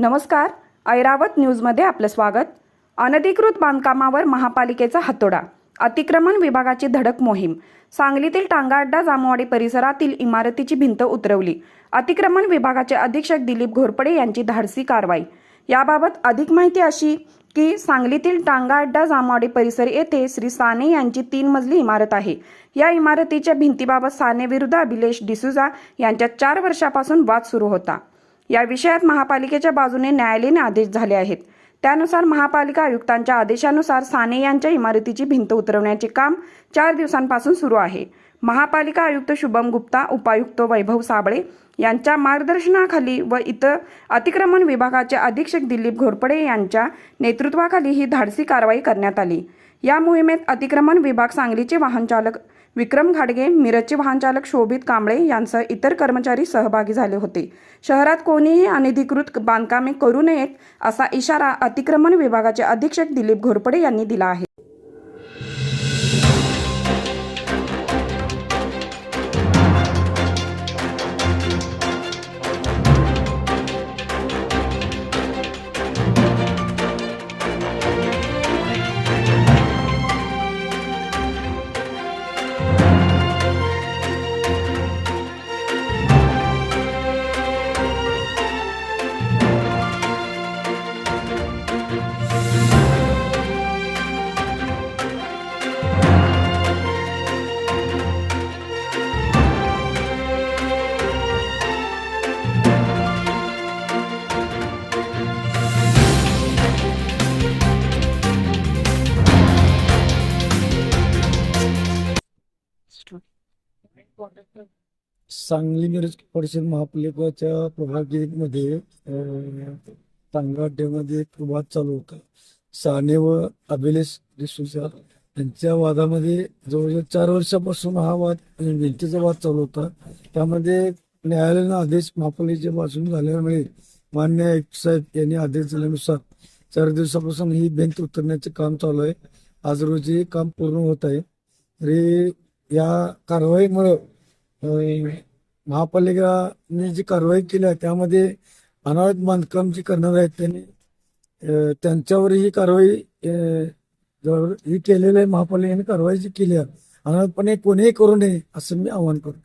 नमस्कार. ऐरावत न्यूजमध्ये आपलं स्वागत. अनधिकृत बांधकामावर महापालिकेचा हातोडा. अतिक्रमण विभागाची धडक मोहीम. सांगलीतील टांगाअड्डा जामवाडी परिसरातील इमारतीची भिंत उतरवली. अतिक्रमण विभागाचे अधीक्षक दिलीप घोरपडे यांची धाडसी कारवाई. याबाबत अधिक माहिती अशी की सांगलीतील टांगाअड्डा जामवाडी परिसर येथे श्री साने यांची तीन मजली इमारत आहे. या इमारतीच्या भिंतीबाबत साने विरुद्ध अभिलेश डिसुजा यांच्या चार वर्षापासून वाद सुरू होता. या विषयात महापालिकेच्या बाजूने न्यायालयीन आदेश झाले आहेत. त्यानुसार महापालिका आयुक्तांच्या आदेशानुसार साने यांच्या इमारतीची भिंत उतरवण्याचे काम चार दिवसांपासून सुरू आहे. महापालिका आयुक्त शुभम गुप्ता उपायुक्त वैभव साबळे यांच्या मार्गदर्शनाखाली व इतर अतिक्रमण विभागाचे अधीक्षक दिलीप घोरपडे यांच्या नेतृत्वाखाली ही धाडसी कारवाई करण्यात आली. या मोहिमेत अतिक्रमण विभाग सांगलीचे वाहनचालक विक्रम घाडगे मिरजचे वाहनचालक शोभित कांबळे यांसह इतर कर्मचारी सहभागी झाले होते. शहरात कोणीही अनधिकृत बांधकामे करू नयेत असा इशारा अतिक्रमण विभागाचे अधीक्षक दिलीप घोरपडे यांनी दिला आहे. सांगली मिरज परिषद महापालिकेच्या प्रभागीमध्ये टांगाड्यामध्ये एक वाद चालू होता. साने व अभिलेष डिसूजा यांच्या वादामध्ये जवळजवळ चार वर्षापासून हा वाद भिंतीचा वाद चालू होता. त्यामध्ये न्यायालयानं आदेश महापालिकेच्या बाजूने झाल्यामुळे मान्य आयुक्त साहेब यांनी आदेश दिल्यानुसार चार दिवसापासून ही भिंत उतरण्याचे काम चालू आहे. आज रोजी काम पूर्ण होत आहे. तरी या कारवाईमुळं महापालिकाने जी कारवाई केली आहे त्यामध्ये अनावध बांधकाम जी करणार आहेत त्यांनी त्यांच्यावर ही कारवाई जवळ ही केलेली आहे महापालिकेने कारवाई जी केली आहे अनावधपणे कोणीही करू नये असं मी आवाहन करतो.